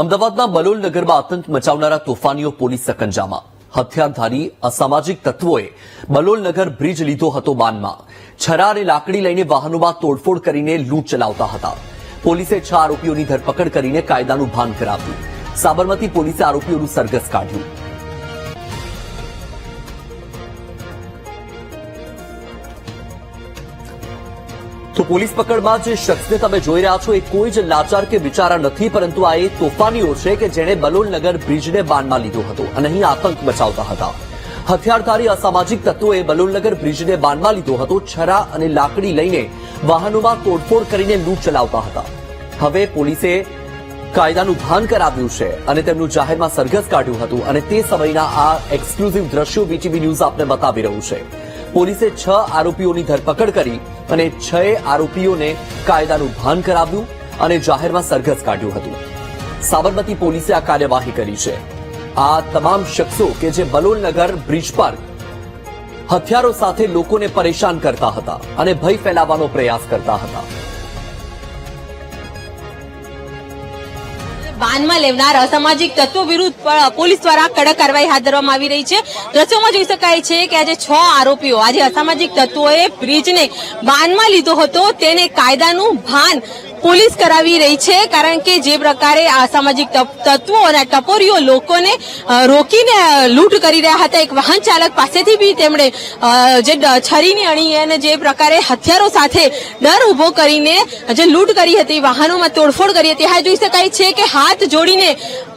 અમદાવાદના બલોલ નગરમાં આતંક મચાવનારા તોફાનીઓ પોલીસ સકંજામાં હથિયારધારી અસામાજિક તત્વોએ બલોલ નગર બ્રિજ લીધો હતો બાનમાં છરા અને લાકડી લઈને વાહનોમાં તોડફોડ કરીને લૂંટ ચલાવતા હતા. પોલીસે છ આરોપીઓની ધરપકડ કરીને કાયદાનું ભાન કરાવ્યું. સાબરમતી પોલીસે આરોપીઓનું સરઘસ કાઢ્યું. તો પોલીસ પકડમાં જે શખ્સને તમે જોઈ રહ્યા છો, એ કોઈ જ લાચાર કે બિચારા નથી, પરંતુ આ એ તોફાનીઓ છે કે જેણે બલોલનગર બ્રિજને બાનમાં લીધો હતો અને અહીં આતંક મચાવતા હતા. હથિયારધારી અસામાજિક તત્વોએ બલોલનગર બ્રિજને બાનમાં લીધો હતો, છરા અને લાકડી લઈને વાહનોમાં તોડફોડ કરીને લૂંટ ચલાવતા હતા. હવે પોલીસે કાયદાનું ભાન કરાવ્યું છે અને તેમનું જાહેરમાં સરઘસ કાઢ્યું હતું અને તે સમયના આ એક્સક્લુઝિવ દ્રશ્યો બીટીવી ન્યૂઝ આપને બતાવી રહ્યું છે. પોલીસે છ આરોપીઓની ધરપકડ કરી અને છ આરોપીઓને કાયદાનું ભાન કરાવ્યું અને જાહેરમાં સરઘસ કાઢ્યું હતું. સાબરમતી પોલીસે આ કાર્યવાહી કરી છે. આ તમામ શખ્સો કે જે બલોલનગર બ્રિજ પર હથિયારો સાથે લોકોને પરેશાન કરતા હતા અને ભય ફેલાવવાનો પ્રયાસ કરતા હતા. બાનમાં લેવનાર અસામાજિક તત્વો વિરુદ્ધ પોલીસ દ્વારા કડક કાર્યવાહી હાથ ધરવામાં આવી રહી છે. દ્રશ્યોમાં જોઈ શકાય છે કે આજે છ આરોપીઓ, આજે અસામાજિક તત્વોએ બ્રિજને બાનમાં લીધો હતો. તેને કાયદાનું ભાન પોલીસ કરાવી રહી છે, કારણ કે જે પ્રકારે આ અસામાજિક તપ- તત્વો અને ટપોરીઓ લોકોને રોકીને લૂંટ કરી રહ્યા હતા. એક વાહન ચાલક પાસેથી બી તેમણે જે છરીની અણી અને જે પ્રકારે હથિયારો સાથે ડર ઊભો કરીને, જે લૂંટ કરી હતી, વાહનોમાં તોડફોડ કરી હતી. હા, જોઈ શકાય છે કે હાથ જોડીને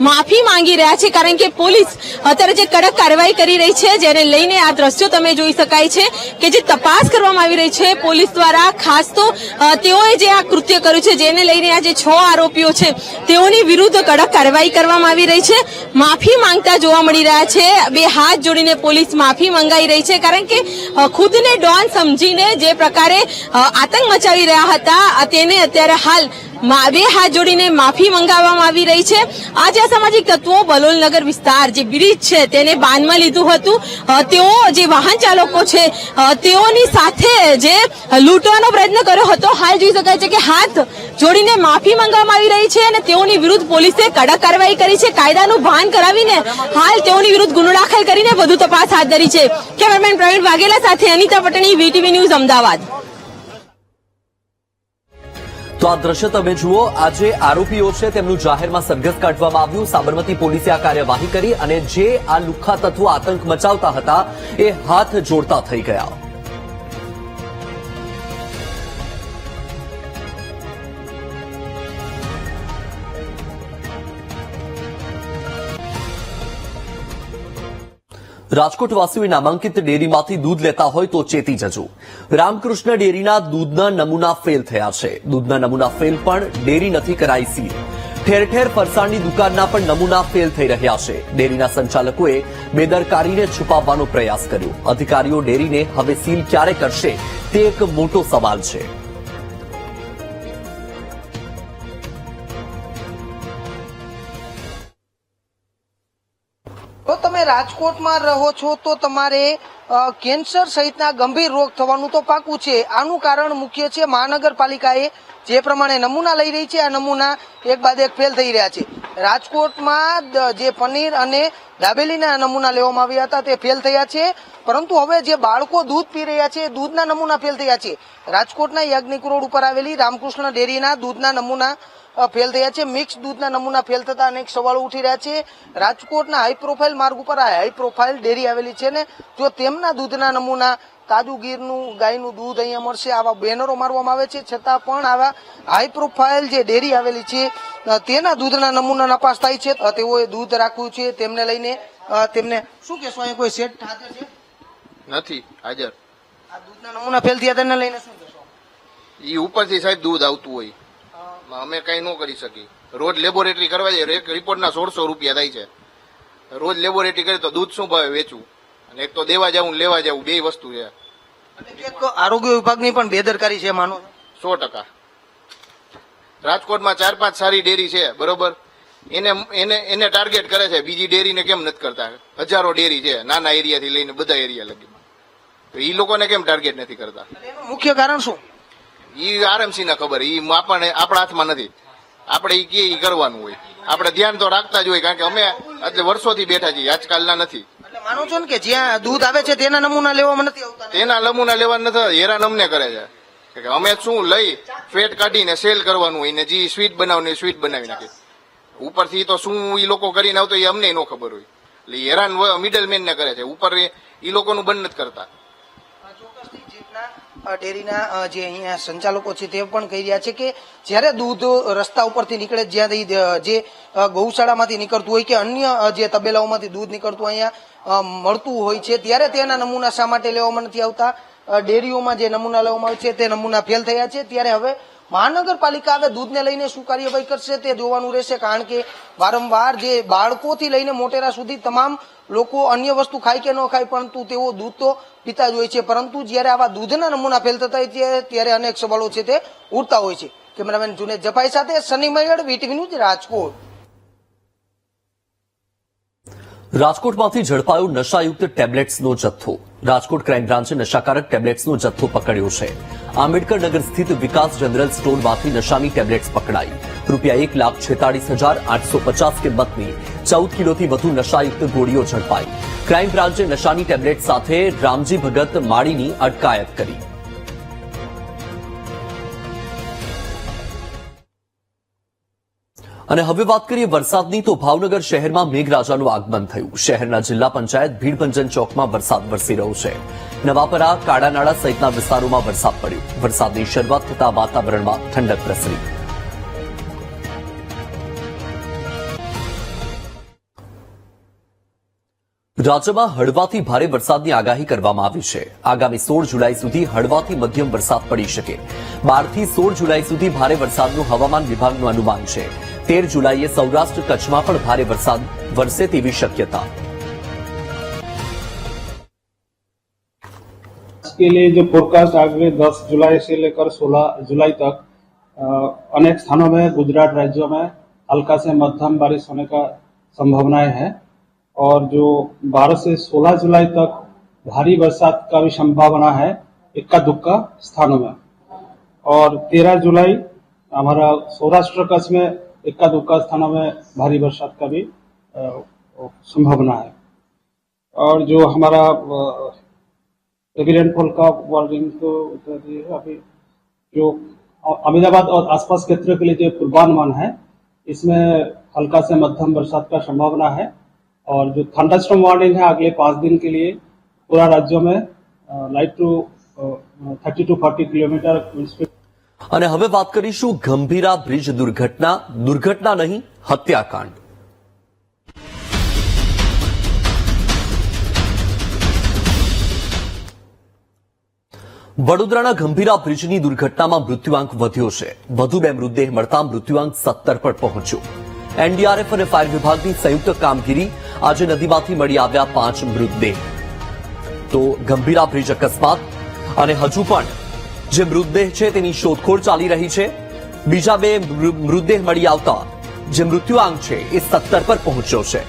માફી માંગી રહ્યા છે, કારણ કે પોલીસ અત્યારે જે કડક કાર્યવાહી કરી રહી છે, જેને લઈને આ દ્રશ્યો તમે જોઈ શકાય છે કે જે તપાસ કરવામાં આવી રહી છે, પોલીસ દ્વારા ખાસ તો તેઓએ જે આ કૃત્ય કર્યું છે જેને લઈને આજે છ આરોપીઓ છે, તેઓની વિરુદ્ધ કડક કાર્યવાહી કરવામાં આવી રહી છે. માફી માંગતા જોવા મળી રહ્યા છે. બે હાથ જોડીને પોલીસ માફી મંગાઈ રહી છે, કારણ કે ખુદને ડોન સમજીને જે પ્રકારે આતંક મચાવી રહ્યા હતા, તેને અત્યારે હાલ બે હાથ જોડીને માફી મંગાવવામાં આવી રહી છે. આ જે અસામાજિક તત્વો બલોલનગર વિસ્તાર જે બ્રિજ છે તેને બાનમાં લીધું હતું. તેઓ જે વાહન ચાલકો છે તેઓની સાથે જે લૂંટવાનો પ્રયત્ન કર્યો હતો, હાલ જોઈ શકાય છે કે હાથ જોડીને માફી મંગાવવામાં આવી રહી છે અને તેઓની વિરુદ્ધ પોલીસે કડક કાર્યવાહી કરી છે. કાયદાનું ભાન કરાવીને હાલ તેઓની વિરુદ્ધ ગુનો દાખલ કરીને વધુ તપાસ હાથ ધરી છે. કેમેરામેન પ્રવીણ વાઘેલા સાથે અનિતા પટણી, વીટીવી ન્યૂઝ અમદાવાદ. તો આ દ્રશ્ય તમે જુઓ, આજે આરોપીઓ છે તેમનું જાહેરમાં સરઘસ કાઢવામાં આવ્યું. સાબરમતી પોલીસે આ કાર્યવાહી કરી અને જે આ લુખ્ખા તત્વો આતંક મચાવતા હતા, એ હાથ જોડતા થઈ ગયા. રાજકોટ વાસીઓએ નામાંકિત ડેરીમાંથી દૂધ લેતા હોય તો ચેતી જજો. રામકૃષ્ણ ડેરીના દૂધના નમૂના ફેલ થયા છે. દૂધના નમૂના ફેલ પણ ડેરી નથી કરાઈ સીલ. ઠેર ઠેર ફરસાણની દુકાનના પણ નમૂના ફેલ થઈ રહ્યા છે. ડેરીના સંચાલકોએ બેદરકારીને છુપાવવાનો પ્રયાસ કર્યો. અધિકારીઓ ડેરીને હવે સીલ ક્યારે કરશે તે એક મોટો સવાલ છે. રાજકોટમાં રહો છો તો તમારે કેન્સર સહિતના ગંભીર રોગ થવાનું તો પાકું છે. આનું કારણ મુખ્ય છે મહાનગરપાલિકાએ જે પ્રમાણે નમૂના લઈ રહી છે, આ નમૂના એક બાદ એક ફેલ થઈ રહ્યા છે. રાજકોટમાં જે પનીર અને દાબેલીના નમૂના લેવામાં આવ્યા હતા, તે ફેલ થયા છે. પરંતુ હવે જે બાળકો દૂધ પી રહ્યા છે, દૂધના નમૂના ફેલ થયા છે. રાજકોટના યાજ્ઞિક રોડ ઉપર આવેલી રામકૃષ્ણ ડેરીના દૂધના નમૂના ફેલ થયા છે. મિક્સ દૂધના નમૂના ફેલ થતા અનેક સવાલો ઉઠી રહ્યા છે. રાજકોટના હાઈ પ્રોફાઇલ માર્ગ ઉપર આ હાઈ પ્રોફાઇલ ડેરી આવેલી છે ને જો તેમના દૂધના નમૂના તાજુ ગીરનું ગાયનું દૂધ અહીંયા મળશે આવા બેનરો મારવામાં આવે છે. છતાં પણ આવા હાઈ પ્રોફાઇલ જે ડેરી આવેલી છે તેના દૂધના નમૂના નપાસ થાય છે. તેઓએ દૂધ રાખવું છે. તેમને લઈને તેમને શું કહેશો? અહીંયા કોઈ સેટ હાજર છે? નથી. હાજર. આ દૂધના નમૂના ફેલ થયા તેને લઈને શું કહેશો? એ ઉપરથી સાહેબ દૂધ આવતું હોય. અમે કઈ ન કરી શકી રોજ લેબોરેટરી કરવા જઈએ એક રિપોર્ટના સોળસો રૂપિયા થાય છે. રોજ લેબોરેટરી કરી તો દૂધ શું ભાવે વેચવું? અને એક તો દેવા જવું લેવા જવું બે વસ્તુ છે. આરોગ્ય વિભાગની પણ બેદરકારી છે માનો સો ટકા. રાજકોટમાં ચાર પાંચ સારી ડેરી છે બરોબર? એને એને એને ટાર્ગેટ કરે છે બીજી ડેરીને કેમ નથી કરતા? હજારો ડેરી છે નાના એરિયાથી લઈને બધા એરિયા લગીમાં. તો એ લોકોને કેમ ટાર્ગેટ નથી કરતા? મુખ્ય કારણ શું? ઈ આરએમસી ને ખબર ઈ આપણને આપણા હાથમાં નથી. આપણે ઈ કે કરવાનું હોય. આપણે ધ્યાન તો રાખતા જ હોય કારણ કે અમે એટલે વર્ષોથી બેઠા છીએ આજકાલના નથી. માનો છો ને કે જ્યાં દૂધ આવે છે તેના નમૂના લેવામાં નથી આવતા તેના નમૂના લેવા નથી હેરાન અમને કરે છે. કે અમે શું લઈ ફેટ કાઢીને સેલ કરવાનું હોય ને જે સ્વીટ બનાવવાની સ્વીટ બનાવી નાખે. ઉપરથી તો શું એ લોકો કરીને આવતો એ અમને ન ખબર હોય. એટલે હેરાન મિડલ મેન ને કરે છે. ઉપર એ લોકોનું બંધ નથી કરતા ચોક્કસથી જે રીતના, અ, ડેરીના જે અહીંયા સંચાલકો છે તે પણ કહી રહ્યા છે કે જ્યારે દૂધ રસ્તા ઉપરથી નીકળે જ્યાંથી જે ગૌશાળામાંથી નીકળતું હોય કે અન્ય જે તબેલાઓમાંથી દૂધ નીકળતું અહીંયા મળતું હોય છે, ત્યારે તેના નમૂના શા માટે લેવામાં નથી આવતા? ડેરીઓમાં જે નમૂના લેવામાં આવે છે, તે નમૂના ફેલ થયા છે, ત્યારે હવે મહાનગરપાલિકા હવે દૂધને લઈને શું કાર્યવાહી કરશે તે જોવાનું રહેશે, કારણ કે વારંવાર જે બાળકોથી લઈને મોટેરા સુધી તમામ લોકો અન્ય વસ્તુ ખાય કે ન ખાય, પરંતુ તેઓ દૂધ તો પીતા જ હોય છે. પરંતુ જ્યારે આવા દૂધના નમૂના ફેલ થતા હોય છે, ત્યારે અનેક સવાલો છે તે ઉઠતા હોય છે. કેમેરામેન જુનેદ જફાઈ સાથે સની મયડ વીટીવી ન્યૂઝ રાજકોટ. રાજકોટમાંથી ઝડપાયો નશાયુક્ત ટેબ્લેટ્સનો જથ્થો. રાજકોટ ક્રાઇમ બ્રાન્ચે નશાકારક ટેબ્લેટ્સનો જથ્થો પકડ્યો છે. આંબેડકર નગર સ્થિત વિકાસ જનરલ સ્ટોરમાંથી નશાની ટેબ્લેટ્સ પકડાઈ. રૂપિયા એક લાખ છેતાળીસ હજાર આઠસો પચાસ કિંમતની ચૌદ કિલોથી વધુ નશાયુક્ત ગોળીઓ ઝડપાઈ. ક્રાઇમ બ્રાન્ચે નશાની ટેબ્લેટ સાથે રામજી ભગત માળીની અટકાયત કરી. અને હવે વાત કરીએ વરસાદની, તો ભાવનગર શહેરમાં મેઘરાજાનું આગમન થયું. શહેરના જિલ્લા પંચાયત ભીડભંજન ચોકમાં વરસાદ વરસી રહ્યો છે. નવાપરા, કાળાનાળા સહિતના વિસ્તારોમાં વરસાદ પડ્યો. વરસાદની શરૂઆત થતા વાતાવરણમાં ઠંડક પ્રસરી. રાજ્યમાં હળવાથી ભારે વરસાદની આગાહી કરવામાં આવી છે. આગામી સોળ જુલાઈ સુધી હળવાથી મધ્યમ વરસાદ પડી શકે. બારથી સોળ જુલાઈ સુધી ભારે વરસાદનું હવામાન વિભાગનું અનુમાન છે. તેર જુલાઈએ સૌરાષ્ટ્ર કચ્છમાં પણ ભારે વરસાદ વરસે તેવી શક્યતા के लिए जो फोरकास्ट आगे 10 जुलाई से लेकर 16 जुलाई तक अ, अनेक स्थानों में गुजरात राज्यों में हल्का से मध्यम बारिश होने का संभावनाएं है और जो 12 से 16 जुलाई तक भारी बरसात का भी संभावना है इक्का दुक्का स्थानों में और 13 जुलाई हमारा सौराष्ट्र कच्छ में इक्का दुक्का स्थानों में भारी बरसात का भी अ, संभावना है और जो हमारा अ, हेवी रेनफॉल का वार्निंग तो उतना दिए है। अभी जो अमीनाबाद और आसपास क्षेत्रों के लिए जो पूर्वानुमान है इसमें हल्का से मध्यम बरसात का संभावना है और जो थंडरस्टॉर्म वार्निंग है अगले पाँच दिन के लिए पूरा राज्यों में light to thirty to forty kilometre speed અને હવે વાત કરીશું ગંભીરા બ્રિજ દુર્ઘટના દુર્ઘટના નહીં, હત્યાકાંડ. વડોદરાના ગંભીરા બ્રિજની દુર્ઘટનામાં મૃત્યુઆંક વધ્યો છે. વધુ બે મૃતદેહ મળતા મૃત્યુઆંક સત્તર પર પહોંચ્યો. એનડીઆરએફ અને ફાયર વિભાગની સંયુક્ત કામગીરી આજે નદીમાંથી મળી આવ્યા પાંચ મૃતદેહ. તો ગંભીરા બ્રિજ અકસ્માત અને હજુ પણ જે મૃતદેહ છે તેની શોધખોળ ચાલી રહી છે. બીજા બે મૃતદેહ મળી આવતા જે મૃત્યુઆંક છે એ સત્તર પર પહોંચ્યો છે.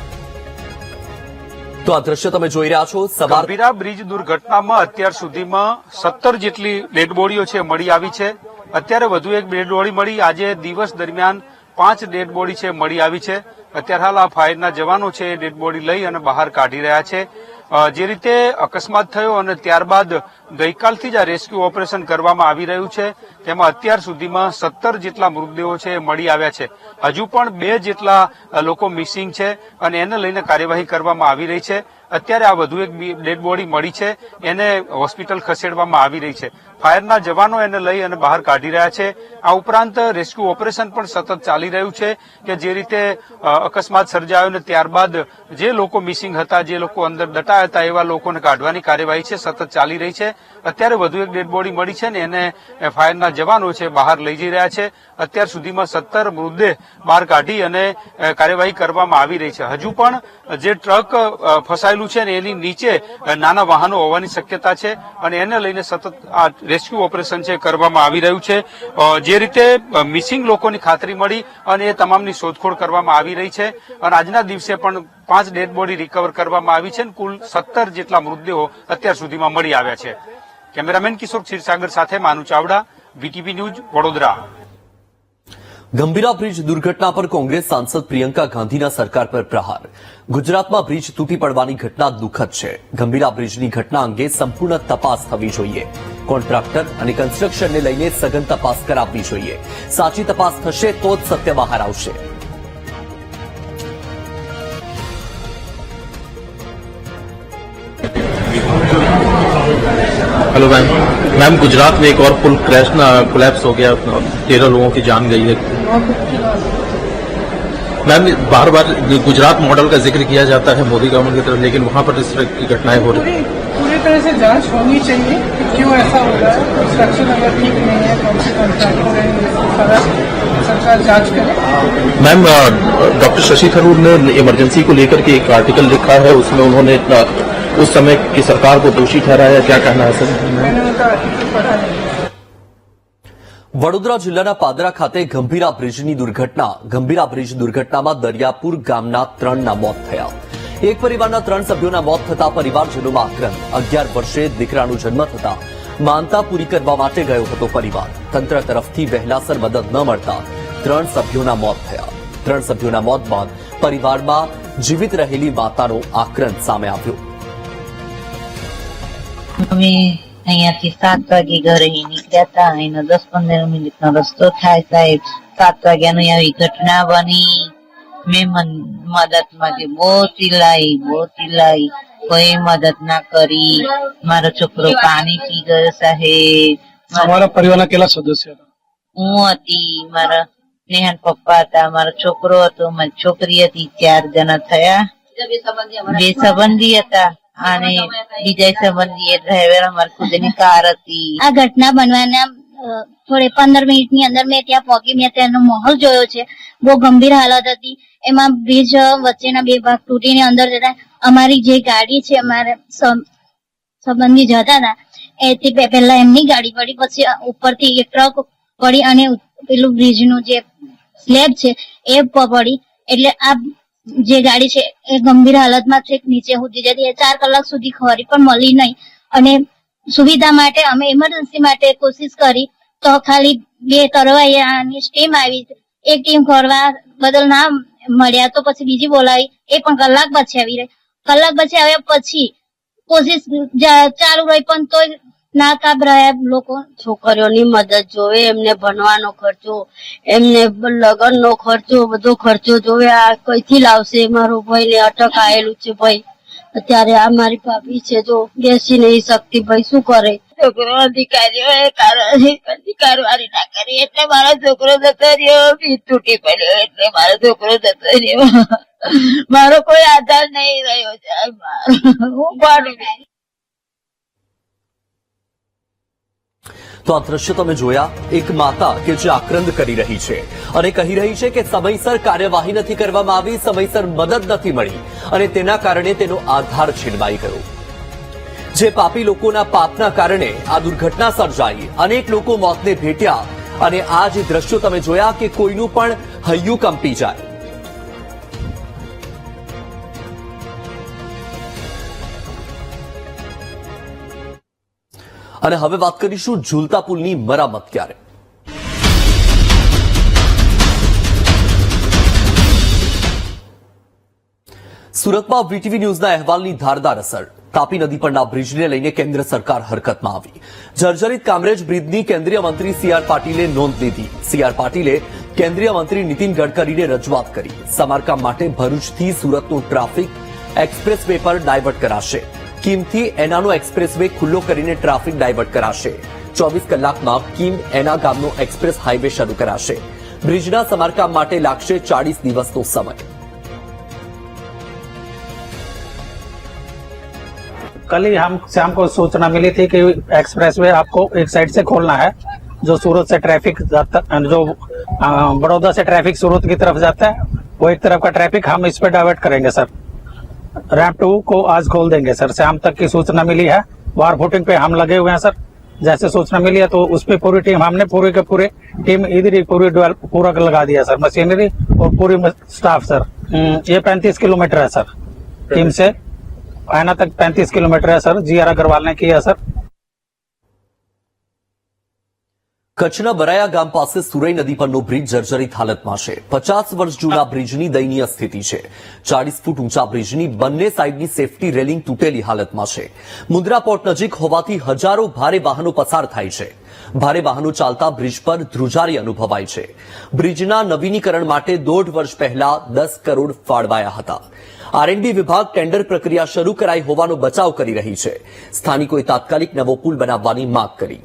તો આ દ્રશ્ય તમે જોઈ રહ્યા છો, સવાર બ્રિજ દુર્ઘટનામાં અત્યાર સુધીમાં સત્તર જેટલી ડેડ બોડીઓ છે, મળી આવી છે. અત્યારે વધુ એક ડેડ મળી, આજે દિવસ દરમિયાન પાંચ ડેડ છે, મળી આવી છે. અત્યારે હાલ આ ફાયરના જવાનો છે, એ ડેડ બોડી લઈ અને બહાર કાઢી રહ્યા છે. જે રીતે અકસ્માત થયો અને ત્યારબાદ ગઈકાલથી જ આ રેસ્ક્યુ ઓપરેશન કરવામાં આવી રહ્યું છે, તેમાં અત્યાર સુધીમાં સત્તર જેટલા મૃતદેહો છે, એ મળી આવ્યા છે. હજુ પણ બે જેટલા લોકો મિસિંગ છે અને એને લઈને કાર્યવાહી કરવામાં આવી રહી છે. અત્યારે આ વધુ એક ડેડ બોડી મળી છે, એને હોસ્પિટલ ખસેડવામાં આવી રહી છે. ફાયરના જવાનો એને લઈ અને બહાર કાઢી રહ્યા છે. આ ઉપરાંત રેસ્ક્યુ ઓપરેશન પણ સતત ચાલી રહ્યું છે કે જે રીતે અકસ્માત સર્જાયો ને ત્યારબાદ જે લોકો મિસિંગ હતા, જે લોકો અંદર દટાયા હતા, એવા લોકોને કાઢવાની કાર્યવાહી છે, સતત ચાલી રહી છે. અત્યારે વધુ એક ડેડ બોડી મળી છે ને એને ફાયરના જવાનો છે બહાર લઈ જઈ રહ્યા છે. અત્યાર સુધીમાં સત્તર મૃતદેહ બહાર કાઢી અને કાર્યવાહી કરવામાં આવી રહી છે. હજુ પણ જે ટ્રક ફસાયેલું છે ને એની નીચે નાના વાહનો હોવાની શક્યતા છે અને એને લઈને સતત આ રેસ્ક્યુ ઓપરેશન છે કરવામાં આવી રહ્યું છે. જે રીતે મિસિંગ લોકોની ખાતરી મળી અને એ તમામની શોધખોળ કરવામાં આવી રહી છે અને આજના દિવસે પણ પાંચ ડેડ બોડી રિકવર કરવામાં આવી છે અને કુલ સત્તર જેટલા મૃતદેહો અત્યાર સુધીમાં મળી આવ્યા છે. કેમેરામેન કિશોર ક્ષીરસાગર સાથે Manu Chavda, VTV news Vadodara. Gambhira bridge દુર્ઘટના પર કોંગ્રેસ સાંસદ પ્રિયંકા ગાંધીના સરકાર પર પ્રહાર. ગુજરાતમાં બ્રિજ તૂટી પડવાની ઘટના દુઃખદ છે. ગંભીરા બ્રિજની ઘટના અંગે સંપૂર્ણ તપાસ થવી જોઈએ. કોન્ટ્રાક્ટર અને કન્સ્ટ્રક્શનને લઈને સઘન તપાસ કરાવવી જોઈએ. સાચી તપાસ થશે તો જ સત્ય બહાર આવશે. हेलो मैम मैम गुजरात में एक और पुल क्रैश ना कोलैप्स हो गया। तेरह लोगों की जान गई है। मैम बार बार गुजरात मॉडल का ज़िक्र किया जाता है मोदी गवर्नमेंट की तरफ़ लेकिन वहाँ पर इस तरह की घटनाएँ हो रही पूरी पूरी तरह से जाँच होनी चाहिए कि क्यों ऐसा हो रहा है। कंस्ट्रक्शन अगर ठीक नहीं है कौन से कॉन्ट्रैक्टर है सरकार जाँच करे। मैम डॉक्टर शशि थरूर ने इमरजेंसी को लेकर के एक आर्टिकल लिखा है उसमें उन्होंने इतना उस समय की सरकार को दोषी ठहराया क्या कहना है सर मैंने उनका आर्टिकल पढ़ा नहीं વડોદરા જિલ્લાના પાદરા ખાતે ગંભીરા બ્રિજની દુર્ઘટના ગંભીરા બ્રિજ દુર્ઘટનામાં દરિયાપુર ગામના ત્રણના મોત થયા એક પરિવારના ત્રણ સભ્યોના મોત થતા પરિવારજનોમાં આક્રંદ અગિયાર વર્ષે દીકરાનો જન્મ થતા માનતા પૂરી કરવા માટે ગયો હતો પરિવાર તંત્ર તરફથી વહેલાસર મદદ ન મળતા ત્રણ સભ્યોના મોત થયા ત્રણ સભ્યોના મોત બાદ પરિવારમાં જીવિત રહેલી માતાનો આક્રંદ સામે આવ્યો અમે અહીંયાથી સાત વાગે ઘરે નીકળ્યા હતા અહીંનો દસ પંદર મિનિટ નો રસ્તો થાય સાહેબ. સાત વાગ્યાની આવી ઘટના બની. મેં મદદ માંગી બહુ ચિલ્લાઈ બહુ ચિલ્લાઈ કોઈ મદદ ના કરી. મારો છોકરો પાણી પી ગયો સાહેબ. તમારા પરિવારના કેટલા સદસ્ય હતા? હું હતી મારા નેહાન પપ્પા હતા મારો છોકરો હતો મારી છોકરી હતી ચાર જણા થયા. બે સંબંધી હતા. અને બીજા સંબંધી ડ્રાઈવર અમારી ખુદની કાર હતી. આ ઘટના બનવાના થોડે પંદર મિનિટની અંદર મેં ત્યાં પહોંચી મેં ત્યાંનો માહોલ જોયો છે. બહુ ગંભીર હાલત હતી. એમાં બ્રિજ વચ્ચેના બે ભાગ તૂટીને અંદર જતા. અમારી જે ગાડી છે અમારા સંબંધી જતા હતા એથી પહેલા એમની ગાડી પડી પછી ઉપરથી એક ટ્રક પડી અને પેલું પેલું બ્રિજનું જે સ્લેબ છે એ પડી. એટલે આ જે ગાડી છે એ ગંભીર હાલતમાં છે, નીચે સુધી જતી ચાર કલાક સુધી ખરી પણ મળી નહીં. અને સુવિધા માટે અમે ઇમરજન્સી માટે કોશિશ કરી, તો ખાલી બે તરવૈયાની ટીમ આવી. એક ટીમ કરવા બદલ ના મળ્યા, તો પછી બીજી બોલાવી. એ પણ કલાક પછી આવી રહી. કલાક પછી આવ્યા પછી કોશિશ ચાલુ રહી, પણ તોય નાકાબ રહ્યા લોકો છોકરીઓની મદદ જોવે, એમને ભણવાનો ખર્ચો, એમને લગ્નનો ખર્ચો, બધો ખર્ચો જોવે. આ કઈથી લાવશે? મારો ભાઈ ને અટક આયેલું છે ભાઈ. અત્યારે આ મારી ભાભી છે જો બેસી નહીં શકતી ભાઈ શું કરે? છોકરો અધિકારીઓ એ અધિકારવારી ના કરી, એટલે મારો છોકરો જતો રહ્યો ભીત તૂટી પડ્યો, એટલે મારો છોકરો જતો રહ્યો. મારો કોઈ આધાર નહીં રહ્યો છે હું પાડું તો આ દ્રશ્ય તમે જોયા? એક માતા કે જે આક્રંદ કરી રહી છે. અને કહી રહી છે કે સમયસર કાર્યવાહી નથી કરવામાં આવી, સમયસર મદદ નથી મળી. અને તેના કારણે તેનો આધાર છીનવાઈ ગયો. જે પાપી લોકોના પાપના કારણે આ દુર્ઘટના સર્જાઈ. અનેક લોકો મોતને ભેટ્યા. અને આ જે દ્રશ્યો તમે જોયા કે કોઈનું પણ હૈયું કંપી જાય. અને હવે વાત કરીશું ઝૂલતા પુલની મરામત ક્યારે? સુરતમાં વીટીવી ન્યૂઝના અહેવાલની ધારદાર અસર. તાપી નદી પરના બ્રિજને લઈને કેન્દ્ર સરકાર હરકતમાં આવી. જર્જરિત કામરેજ બ્રિજની કેન્દ્રીય મંત્રી સીઆર પાટીલે નોંધ લીધી. સીઆર પાટીલે કેન્દ્રીય મંત્રી નીતિન ગડકરીને રજૂઆત કરી. સમારકામ માટે ભરૂચથી સુરતનું ટ્રાફિક એક્સપ્રેસ વે પર ડાયવર્ટ કરાશે. કીમથી એનાનો એક્સપ્રેસ વે ખુલ્લો કરીને ટ્રાફિક ડાયવર્ટ કરાશે ચોવીસ કલાકમાં કીમ એના ગામનો એક્સપ્રેસ હાઈવે શરૂ કરાશે બ્રિજના સમારકામ માટે લાગશે ચાળીસ દિવસનો સમય कल ही हम से हमको सूचना मिली थी कि एक्सप्रेसवे आपको एक साइड से खोलना है जो सूरत से ट्रैफिक जाता जो अ, बड़ौदा से ट्रैफिक सूरत की तरफ जाता है वो एक तरफ का ट्रैफिक हम इस पे डाइवर्ट करेंगे सर रैप टू को आज खोल देंगे सर। शाम तक की सूचना मिली है। वार फुटिंग पे हम लगे हुए हैं सर। जैसे सूचना मिली है तो उस पर पूरी टीम हमने पूरे के पूरे टीम इधर ही पूरी पूरा लगा दिया सर। मशीनरी और पूरी स्टाफ सर। हम्म, ये पैंतीस किलोमीटर है सर। टीम से आयना तक पैंतीस किलोमीटर है सर। जी आर अग्रवाल ने किया सर। કચ્છના બરાયા ગામ પાસે સુરઈ નદી પરનો બ્રિજ જર્જરિત હાલતમાં છે. પચાસ વર્ષ જૂના બ્રિજની દયનીય સ્થિતિ છે. ચાલીસ ફૂટ ઊંચા બ્રિજની બંને સાઇડની સેફટી રેલિંગ તૂટેલી હાલતમાં છે. મુન્દ્રા પોર્ટ નજીક હોવાથી હજારો ભારે વાહનો પસાર થાય છે. ભારે વાહનો ચાલતા બ્રિજ પર ધ્રુજારી અનુભવાય છે. બ્રિજના નવીનીકરણ માટે દોઢ વર્ષ પહેલા દસ કરોડ ફાળવાયા હતા. આરએનબી વિભાગ ટેન્ડર પ્રક્રિયા શરૂ કરાઈ હોવાનો બચાવ કરી રહી છે. સ્થાનિકોએ તાત્કાલિક નવો પુલ બનાવવાની માંગ કરી.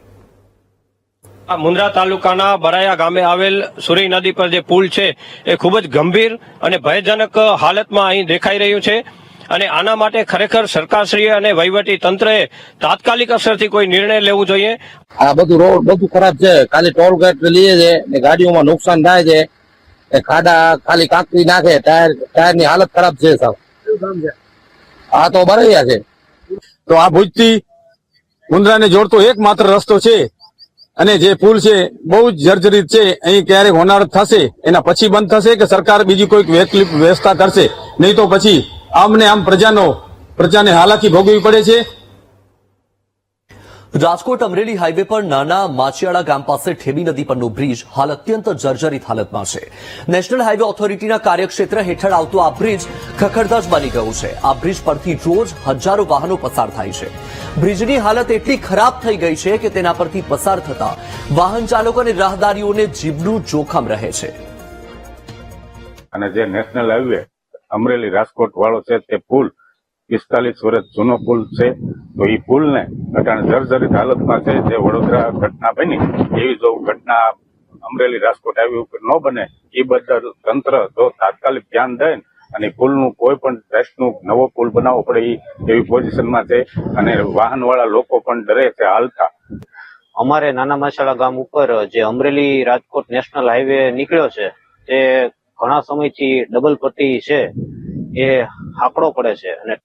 મુન્દ્રા તાલુકાના બરાયા ગામે આવેલ સુરી નદી પર જે પુલ છે એ ખૂબ જ ગંભીર અને ભયજનક હાલતમાં અહીં દેખાઈ રહ્યું છે. અને આના માટે ખરેખર સરકારશ્રીએ અને વહીવટી તંત્રએ તાત્કાલિક અસરથી કોઈ નિર્ણય લેવું જોઈએ. આ બધું રોડ બધું ખરાબ છે. ખાલી ટોલ ગેટ લઈએ છે ને ગાડીઓમાં નુકસાન થાય છે. એ ખાડા ખાલી કાંકરી નાખે ટાયર ટાયરની હાલત ખરાબ છે સાહેબ. આ તો બરાયા છે. તો આ ભુજથી મુન્દ્રાને જોડતો એકમાત્ર રસ્તો છે. અને જે પુલ છે, બહુ જ જર્જરિત છે, અહીં ક્યારેક હોનાર થશે, એના પછી બંધ થશે કે સરકાર બીજી કોઈક વ્યવસ્થા કરશે? નહીં તો પછી આમને આમ પ્રજાનો પ્રજાને હાલાકી ભોગવવી પડે છે. રાજકોટ અમરેલી હાઈવે પર નાના માચિયાળા ગામ પાસે ઠેબી નદી પરનો બ્રિજ હાલ અત્યંત જર્જરિત હાલતમાં છે. નેશનલ હાઈવે ઓથોરિટીના કાર્યક્ષેત્ર હેઠળ આવતો આ બ્રિજ ખખડધજ બની ગયું છે. આ બ્રિજ પરથી રોજ હજારો વાહનો પસાર થાય છે. બ્રિજની હાલત એટલી ખરાબ થઈ ગઈ છે કે તેના પરથી પસાર થતા વાહન ચાલકો અને રાહદારીઓને જીવનું જોખમ રહે છે. અને જે નેશનલ હાઈવે અમરેલી રાજકોટ વાળો છે તે પુલ પિસ્તાલીસ વર્ષ જૂનો પુલ છે, તો એ પુલને અટાણે જર્જરિત હાલતમાં છે. જે વડોદરા ઘટના બની, એવી જો ઘટના અમરેલી રાજકોટ હાઈવે ઉપર ન બને એ બદલ તંત્ર જો તાત્કાલિક ધ્યાન દે અને પુલનું કોઈ પણ જાતનું નવો પુલ બનાવવો પડે એવી પોઝિશનમાં છે. અને વાહનવાળા લોકો પણ ડરે છે હાલતા. અમારે નાના માછાળા ગામ ઉપર જે અમરેલી રાજકોટ નેશનલ હાઈવે નીકળ્યો છે, તે ઘણા સમયથી ડબલ પટ્ટી છે, એ હાકડો પડે છે અને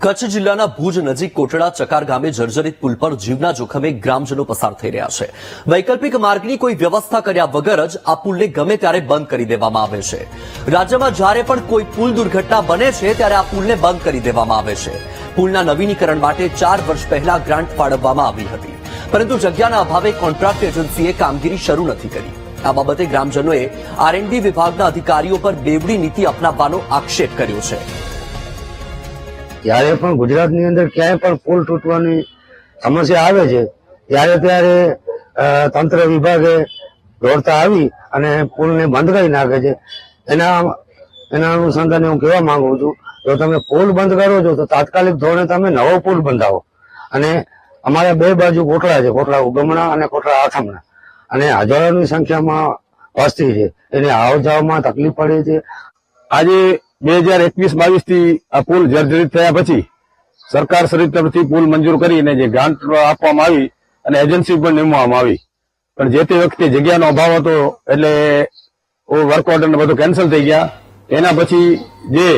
કચ્છ જિલ્લાના ભુજ નજીક કોટડા ચકાર ગામે જર્જરિત પુલ પર જીવના જોખમે ગ્રામજનો પસાર થઈ રહ્યા છે. વૈકલ્પિક માર્ગની કોઈ વ્યવસ્થા કર્યા વગર જ આ પુલને ગમે ત્યારે બંધ કરી દેવામાં આવે છે. રાજ્યમાં જ્યારે પણ કોઈ પુલ દુર્ઘટના બને છે, ત્યારે આ પુલને બંધ કરી દેવામાં આવે છે. પુલના નવીનીકરણ માટે ચાર વર્ષ પહેલા ગ્રાન્ટ ફાળવવામાં આવી હતી. પરંતુ જગ્યાના અભાવે કોન્ટ્રાક્ટ એજન્સીએ કામગીરી શરૂ નથી કરી. આ બાબતે ગ્રામજનોએ આરએનડી વિભાગના અધિકારીઓ પર બેવડી નીતિ અપનાવવાનો આક્ષેપ કર્યો છે. જ્યારે પણ ગુજરાતની અંદર ક્યાંય પણ પુલ તૂટવાની સમસ્યા આવે છે, ત્યારે ત્યારે તંત્ર વિભાગે દોડતા આવી અને પુલને બંધ કરી નાખે છે. એના એના અનુસંધાને હું કહેવા માંગુ છું, જો તમે પુલ બંધ કરો છો, તો તાત્કાલિક ધોરણે તમે નવો પુલ બંધાવો. અને અમારા બે બાજુ કોટડા છે કોટડા ઉગમણા અને કોટડા આથમણા. અને હજારોની સંખ્યામાં વસ્તી છે. એને આવ જવામાં તકલીફ પડે છે. આજે બે હજાર એકવીસ બાવીસથી આ પુલ જર્જરિત થયા પછી સરકાર શ્રી તરફથી પુલ મંજૂર કરીને જે ગ્રાન્ટ આપવામાં આવી અને એજન્સી પણ નિમવામાં આવી. પણ જે તે વખતે જગ્યાનો અભાવ હતો એટલે વર્ક ઓર્ડર ને બધું કેન્સલ થઈ ગયા. એના પછી જે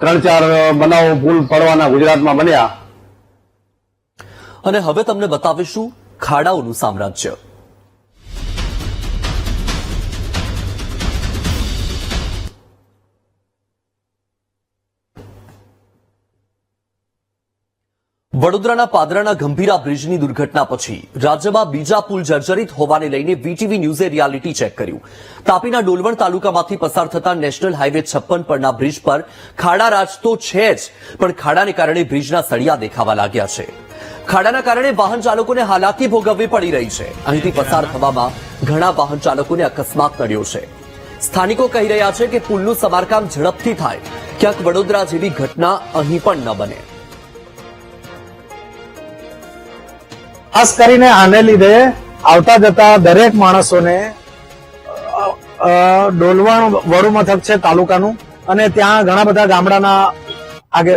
ત્રણ ચાર બનાવો પુલ પડવાના ગુજરાતમાં બન્યા. અને હવે તમને બતાવીશું ખાડાઓનું સામ્રાજ્ય. વડોદરાના પાદરાના ગંભીરા બ્રિજની દુર્ઘટના પછી રાજ્યમાં બીજા પુલ જર્જરિત હોવાને લઈને વીટીવી ન્યૂઝે રિયાલિટી ચેક કર્યું. તાપીના ડોલવણ તાલુકામાંથી પસાર થતા નેશનલ હાઈવે છપ્પન પરના બ્રિજ પર ખાડા રાજ તો છે જ, પણ ખાડાને કારણે બ્રિજના સળિયા દેખાવા લાગ્યા છે. ખાડાના કારણે વાહન ચાલકોને હાલાકી ભોગવવી પડી રહી છે. અહીંથી પસાર થવામાં ઘણા વાહન ચાલકોને અકસ્માત નડ્યો છે. સ્થાનિકો કહી રહ્યા છે કે પુલનું સમારકામ ઝડપથી થાય. ક્યાંક વડોદરા જેવી ઘટના અહીં પણ ન બને. ખાસ કરીને આને લીધે આવતા જતા દરેક માણસોને ડોલવણ વડુ મથક છે તાલુકાનું અને ત્યાં ઘણા બધા ગામડાના આગે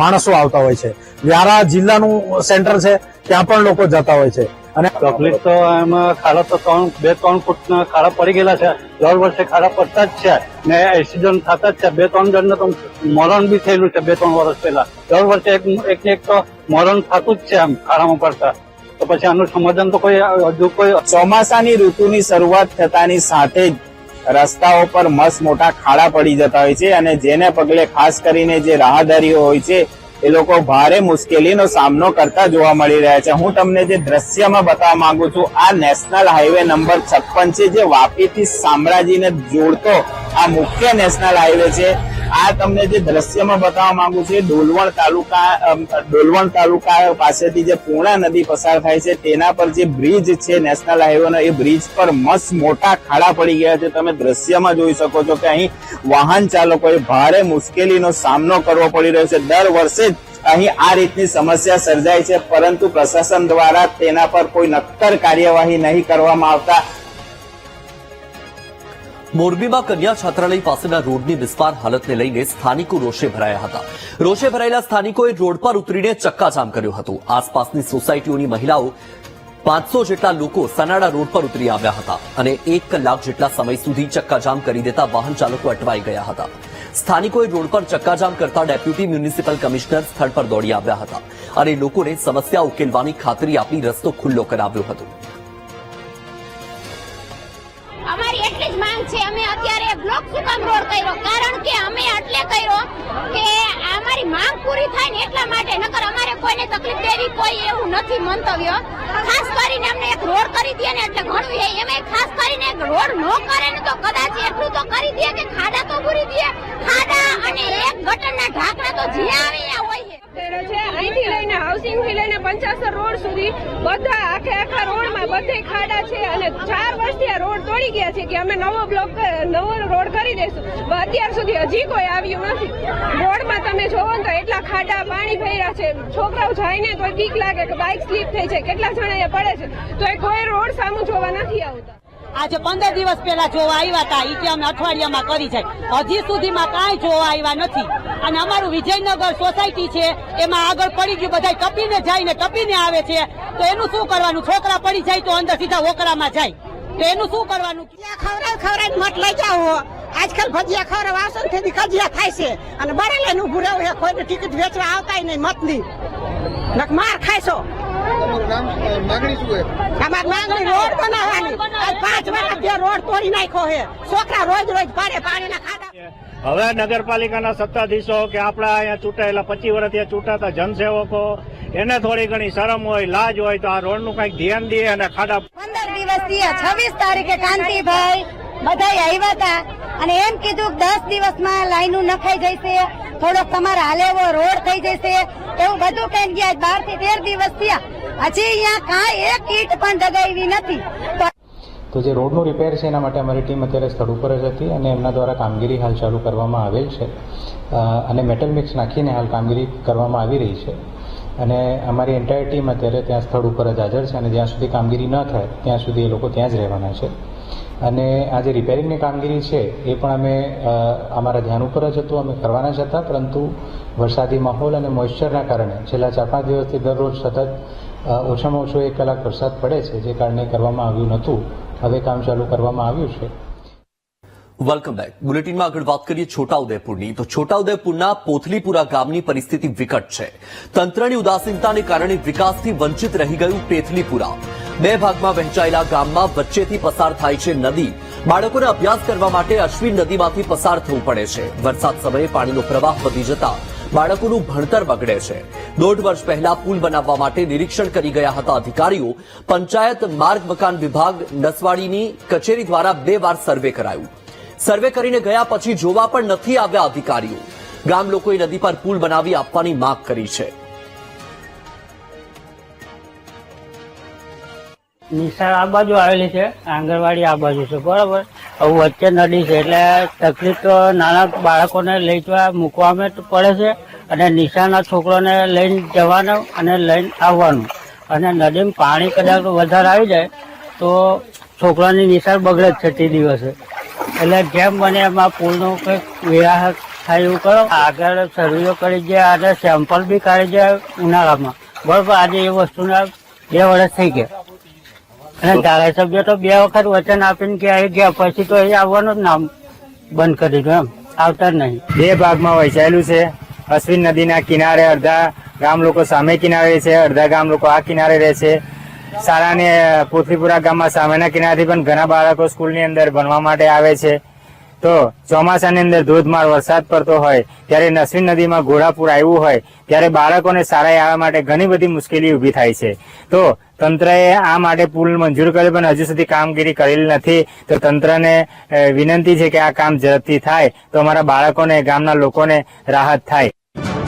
માણસો આવતા હોય છે. વ્યારા જિલ્લાનું સેન્ટર છે, ત્યાં પણ લોકો જતા હોય છે. અને તકલીફ તો એમાં ખાડા તો ત્રણ, બે, ત્રણ ફૂટના ખાડા પડી ગયેલા છે. દર વર્ષે ખાડા પડતા જ છે ને એક્સિડન્ટ થતા જ છે. બે, ત્રણ જણને તો મરણ બી થયેલું છે બે, ત્રણ વર્ષ પહેલા. દર વર્ષે એક એક તો મરણ થતું જ છે આમ ખાડામાં પડતા. તો પછી આનું સમાધાન તો કોઈ હજુ કોઈ ચોમાસાની ઋતુની શરૂઆત થતાની સાથે જ રસ્તાઓ પર મસ્ત મોટા ખાડા પડી જતા હોય છે અને જેને પગલે ખાસ કરીને જે રાહદારીઓ હોય છે, એ લોકો ભારે મુશ્કેલીનો સામનો કરતા જોવા મળી રહ્યા છે. હું તમને જે દ્રશ્યમાં બતાવવા માંગુ છું, આ નેશનલ હાઈવે નંબર છપ્પન છે, જે વાપીથી શામળાજીને જોડતો આ મુખ્ય નેશનલ હાઈવે છે. આ તમને જે દ્રશ્યમાં બતાવવા માંગુ છું ડોલવણ તાલુકા ડોલવણ તાલુકા પાસેથી જે પૂર્ણા નદી પસાર થાય છે, તેના પર જે બ્રિજ છે નેશનલ હાઈવેનો એ બ્રિજ પર મસ્ત મોટા ખાડા પડી ગયા છે. તમે દ્રશ્યમાં જોઈ શકો છો કે અહીં વાહન ચાલકોએ ભારે મુશ્કેલીનો સામનો કરવો પડી રહ્યો છે. દર વર્ષે જ અહીં આ રીતની સમસ્યા સર્જાય છે, પરંતુ પ્રશાસન દ્વારા તેના પર કોઈ નક્કર કાર્યવાહી નહીં કરવામાં આવતા. મોરબીમાં કન્યા છાત્રાલય પાસેના રોડની બિસ્માર હાલતને લઈને સ્થાનિકો રોષે ભરાયા હતા. રોષે ભરાયેલા સ્થાનિકોએ રોડ પર ઉતરીને ચક્કાજામ કર્યો હતો. આસપાસની સોસાયટીઓની મહિલાઓ પાંચસો જેટલા લોકો સનાડા રોડ પર ઉતરી આવ્યા હતા અને એક કલાક જેટલા સમય સુધી ચક્કાજામ કરી દેતા વાહન ચાલકો અટવાઈ ગયા હતા. સ્થાનિકોએ રોડ પર ચક્કાજામ કરતા ડેપ્યુટી મ્યુનિસિપલ કમિશનર સ્થળ પર દોડી આવ્યા હતા અને લોકોને સમસ્યા ઉકેલવાની ખાતરી આપી રસ્તો ખુલ્લો કરાવ્યો હતો. બ્લોક શું કામ રોડ કર્યો. કારણ કે અમે એટલે કર્યો કે અમારી માંગ પૂરી થાય ને એટલા માટે, નકર અમારે કોઈને તકલીફ દેવી કોઈ એવું નથી મંતવ્ય. ખાસ કરીને અમને એક રોડ કરી દે ને એટલે ઘણું એ એમે ખાસ કરીને એક રોડ ન કરે ને તો કદાચ એટલું તો કરી દે કે ખાડા તો પૂરી દે. ખાડા અને એક ગટરના ઢાંકણા તો જ્યાં આવે હોય અહીંથી લઈને હાઉસિંગથી લઈને પંચાસર રોડ સુધી બધા આખે આખા રોડમાં બધે ખાડા છે અને ચાર વર્ષથી આ રોડ તોડી ગયા છે કે અમે નવો બ્લોક નવો રોડ કરી દઈશું. અત્યાર સુધી હજી કોઈ આવ્યું નથી. રોડમાં તમે જોવો તો એટલા ખાડા, પાણી ભર્યા છે. છોકરાઓ જાય ને તો બીક લાગે કે બાઇક સ્લીપ થઈ છે કેટલા જણા પડે છે. તો એ કોઈ રોડ સામું જોવા નથી આવતા. આજે પંદર દિવસ પહેલા જોવા આવ્યા હતા એ અમે અઠવાડિયામાં કરી જાય. હજી સુધીમાં કાંઈ જોવા આવ્યા નથી. અને અમારું વિજયનગર સોસાયટી છે, એમાં આગળ પડી ગયું બધા ટપીને જાય ને ટપીને આવે છે. તો એનું શું કરવાનું? છોકરા પડી જાય તો અંદર સીધા ઓકરામાં જાય. તો એનું શું કરવાનું? ખવરાય ખવડાવ મત લઈ જાઓ. આજકાલ ભજીયા ખવરાવ આવશે ને તેથી કજિયા થાય છે. અને બરાબર લઈને ઉભું રહેવું કોઈને ટિકિટ વેચવા આવતા નહીં, મતની. નક માર ખાયશો માગણી શું છે અમાર માંગણી રોડ બનાવવાની આજ પાંચ વર્ષ રોડ તોડી નાખ્યો છે. છોકરા રોજ રોજ પડે પાણીના ખાડા. હવે નગરપાલિકાના સત્તાધીશો કે આપણા અહીંયા ચૂંટાયેલા પચીસ વર્ષથી ચૂંટાતા જનસેવકો એને થોડી ઘણી શરમ હોય લાજ હોય તો આ રોડનું કંઈક ધ્યાન દે અને ખાડા પંદર દિવસ છવ્વીસ તારીખે કાંતિભાઈ બધા આવ્યા હતા. અને એમ કીધું કે દસ દિવસમાં લાઈનું નખાઈ જશે. થોડોક તમારે હાલેવો રોડ થઈ જશે. એવું બધું કઈ ગયા બારથી તેર દિવસ થયા. હજી અહીંયા કાંઈ એક ઈટ પણ દગાવી નથી. તો જે રોડનું રિપેર છે એના માટે અમારી ટીમ અત્યારે સ્થળ ઉપર જ હતી અને એમના દ્વારા કામગીરી હાલ ચાલુ કરવામાં આવેલ છે. અને મેટલ મિક્સ નાખીને હાલ કામગીરી કરવામાં આવી રહી છે. અને અમારી એન્ટાયર ટીમ અત્યારે ત્યાં સ્થળ ઉપર જ હાજર છે અને જ્યાં સુધી કામગીરી ન થાય, ત્યાં સુધી એ લોકો ત્યાં જ રહેવાના છે. અને આ જે રિપેરિંગની કામગીરી છે, એ પણ અમે અમારા ધ્યાન ઉપર જ હતું, અમે કરવાના જ હતા, પરંતુ વરસાદી માહોલ અને મોઇશ્ચરના કારણે છેલ્લા ચાર પાંચ દિવસથી દરરોજ સતત ઓછામાં ઓછો એક કલાક વરસાદ પડે છે, જે કારણે કરવામાં આવ્યું નહોતું. હવે કામ ચાલુ કરવામાં આવ્યું છે. વેલકમ બેક બુલેટિનમાં આગળ વાત કરીએ છોટાઉદેપુરની. તો છોટાઉદેપુરના પોથલીપુરા ગામની પરિસ્થિતિ વિકટ છે. તંત્રની ઉદાસીનતાને કારણે વિકાસથી વંચિત રહી ગયું પેથલીપુરા. બે ભાગમાં વહેંચાયેલા ગામમાં વચ્ચેથી પસાર થાય છે નદી. બાળકોને અભ્યાસ કરવા માટે અશ્વિન નદીમાંથી પસાર થવું પડે છે. વરસાદ સમયે પાણીનો પ્રવાહ વધી જતા બાળકોનું ભણતર બગડે છે. દોઢ વર્ષ પહેલા પુલ બનાવવા માટે નિરીક્ષણ કરી ગયા હતા અધિકારીઓ. પંચાયત માર્ગ મકાન વિભાગ નસવાડીની કચેરી દ્વારા બે વાર સર્વે કરાયું. સર્વે કરીને ગયા પછી જોવા પણ નથી આવ્યા અધિકારીઓ. ગામ લોકોએ નદી પર પુલ બનાવી આપવાની માંગ કરી છે. નિશાળ આ બાજુ આવેલી છે, આંગણવાડી આ બાજુ છે, બરાબર. હવે વચ્ચે નદી છે, એટલે તકલીફ તો નાના બાળકોને લઈ જવા મૂકવામાં પડે છે અને નિશાળના છોકરોને લઈને જવાનું અને લઈને આવવાનું. અને નદીમાં પાણી કદાચ વધારે આવી જાય તો છોકરાની નિશાળ બગડે જ છે તે દિવસે. એટલે જેમ બને એમાં પુલનું કંઈક વિવાહ થાય એવું કરો, આગળ સર્વેઓ કરી જાય અને સેમ્પલ બી કાઢી જાય ઉનાળામાં. બરાબર, આજે એ વસ્તુના બે વર્ષ થઈ ગયા. અને ધારાસભ્ય તો બે વખત વચન આપીને કે આવી ગયા, પછી તો એ આવવાનું જ નામ બંધ કરી દીધું એમ. આવતા જ નહીં. બે ભાગમાં વહેંચાયેલું છે. અશ્વિન નદીના કિનારે અડધા ગામ લોકો સામે કિનારે છે, અડધા ગામ લોકો આ કિનારે રહે છે. શાળાને પોથલીપુરા ગામમાં સામેના કિનારેથી પણ ઘણા બાળકો સ્કૂલની અંદર ભણવા માટે આવે છે. તો ચોમાસાની અંદર ધોધમાર વરસાદ પડતો હોય, ત્યારે નસવી નદીમાં ઘોડાપુર આવ્યું હોય, ત્યારે બાળકોને શાળાએ આવવા માટે ઘણી બધી મુશ્કેલી ઊભી થાય છે. તો તંત્રએ આ માટે પુલ મંજૂર કર્યો, પણ હજુ સુધી કામગીરી કરેલી નથી. તો તંત્રને વિનંતી છે કે આ કામ ઝડપથી થાય, તો અમારા બાળકોને, ગામના લોકોને રાહત થાય.